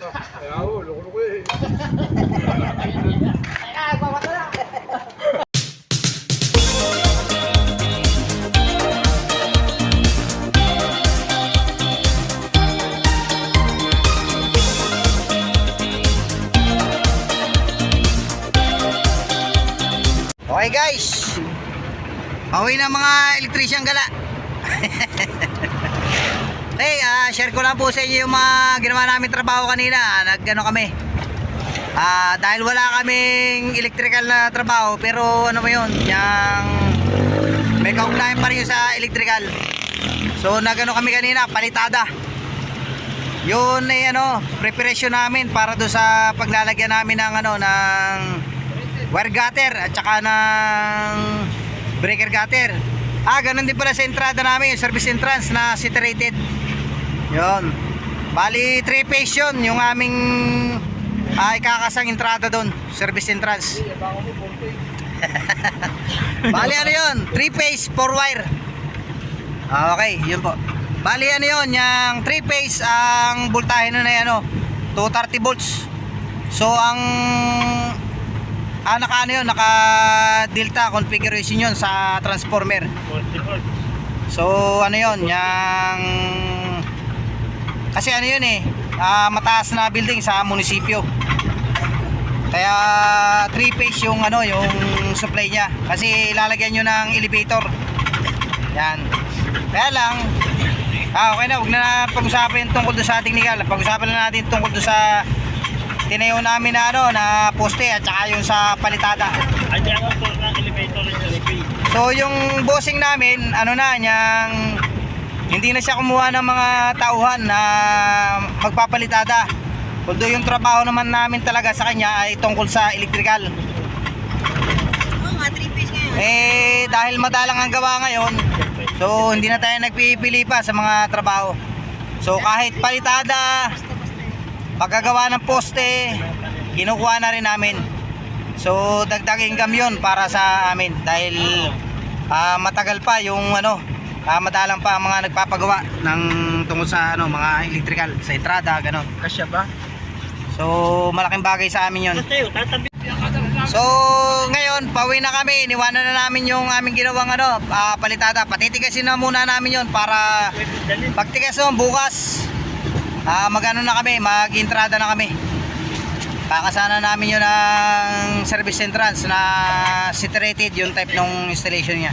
ko eh. Ay, papatay na. Okay guys. Pauwi na mga electrician gala. share ko lang po sa inyo yung mga ginawa namin trabaho kanina. Nagano kami. Ah, dahil wala kaming electrical na trabaho, pero ano ba 'yon? Yang may kaugnayan pa rin sa electrical. So nagano kami kanina, palitada. Yun ay ano, preparation namin para do sa paglalagyan namin ng ano ng wire gutter at saka ng breaker gutter. Ah, ganun din pala sa entrada namin, yung service entrance na saturated. Yun. Bali, 3 phase yun, yung aming ah, ikakasang entrada doon, service entrance. Bali, ano yun? 3 phase, 4 wire. Ah, okay, yun po. Bali, ano yun? Yung 3 phase, ang voltahe nun ay ano, 230 volts. So, ang ah, naka ano yun, naka delta configuration yun sa transformer. So ano yun, yung kasi ano yun eh, ah, mataas na building sa munisipyo. Kaya 3 phase yung ano, yung supply niya. Kasi ilalagyan nyo ng elevator. Yan. Kaya lang, ah, okay na, huwag na pag-usapan tungkol doon sa technical. Pag-usapan na natin tungkol doon sa tinayo namin na ano, na poste at saka yung sa palitada. Ako po ng elevator ng elevator. So yung bossing namin, ano na, niyang hindi na siya kumuha ng mga tauhan na magpapalitada. Although yung trabaho naman namin talaga sa kanya ay tungkol sa electrical. Oo nga, 3 piece ngayon. Eh dahil madalang ang gawa ngayon, so hindi na tayo nagpipili pa sa mga trabaho. So kahit palitada, pagkagawa ng poste, kinukuha na rin namin. So dagdag income yun para sa amin dahil ah, matagal pa yung ano, ah, madalang pa ang mga nagpapagawa ng tungkol sa ano, mga electrical, sa entrada, gano'n. Kasya ba? So malaking bagay sa amin tatabi. So, ngayon, pauwi na kami. Iniwanan na namin yung aming ginawang ano, ah, palitada. Patitigasin na muna namin yon para pagtigas nun, bukas, ah, magano na kami, mag-entrada na kami. Kakasana namin yun ng service entrance na saturated yung type ng installation niya.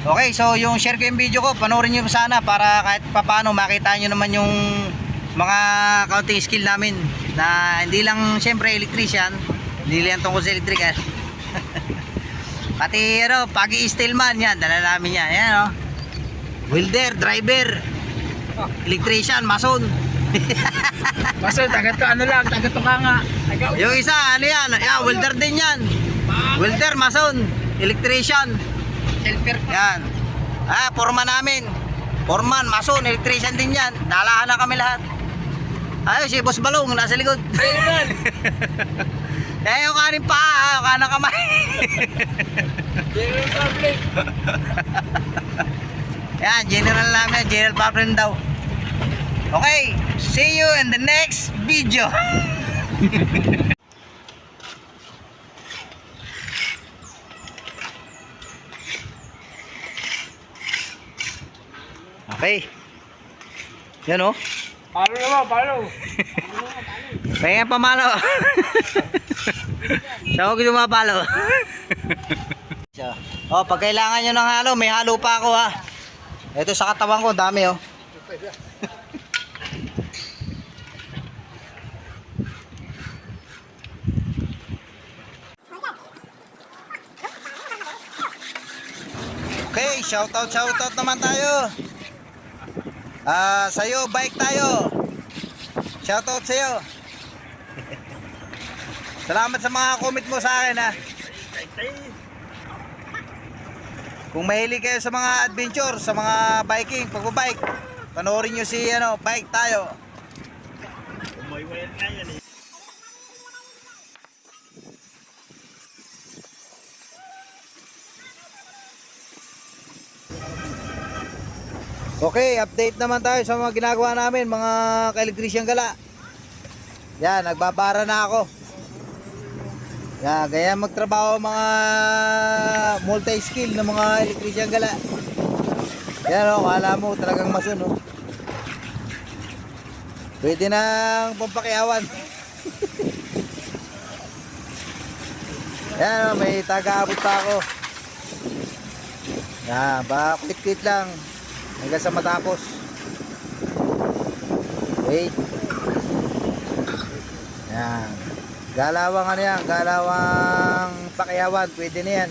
Okay, so yung share ko yung video ko, panoorin nyo sana para kahit papano makita nyo naman yung mga counting skill namin na hindi lang syempre electrician, hindi lang tungkol sa electrical. Pati ano, pag stillman yan, dala namin yan. Yan oh. Welder, driver, electrician, mason. Basta taga to, ano lang, taga to ka nga. Yung isa, ano yan? Yeah, welder din yan. Welder, mason, electrician. Helper pa. Yan. Ah, forma namin. Foreman, mason, electrician din yan. Dalahan na kami lahat. Ayos, si Boss Balong, nasa likod. Eh, yung kanin pa, yung kanan kamay. Yan, general namin, general problem daw. Okay, see you in the next video. Okay. Yan oh. Palo naman, palo. Pengen pamalo. Sa ako dumapalo. So, oh, pag kailangan nyo ng halo, may halo pa ako ha. Ito sa katawan ko, dami oh. Okay, shoutout shoutout naman tayo. Ah, sa'yo, bike tayo. Shoutout sa'yo. Salamat sa mga comment mo sa akin ha. Kung mahilig kayo sa mga adventure, sa mga biking, pagbabike, panoorin nyo si ano, bike tayo. May wire na yan eh. Okay, update naman tayo sa mga ginagawa namin, mga ka-electrician gala. Yan, nagbabara na ako. Yan, ganyan magtrabaho mga multi-skill ng mga electrician gala. Yan o, kala mo talagang masun o. Pwede nang pampakiyawan. Yan o, may taga-abot pa ako. Yan, ba, klit lang. Hanggang sa matapos. Wait. Yan. Galawang ano yan, galawang pakiyawan, pwede na yan.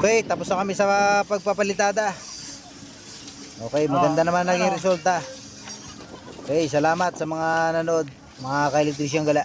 Okay, tapos na kami sa pagpapalitada. Okay, maganda naman naging resulta. Okay, salamat sa mga nanood, mga ka-electrician gala.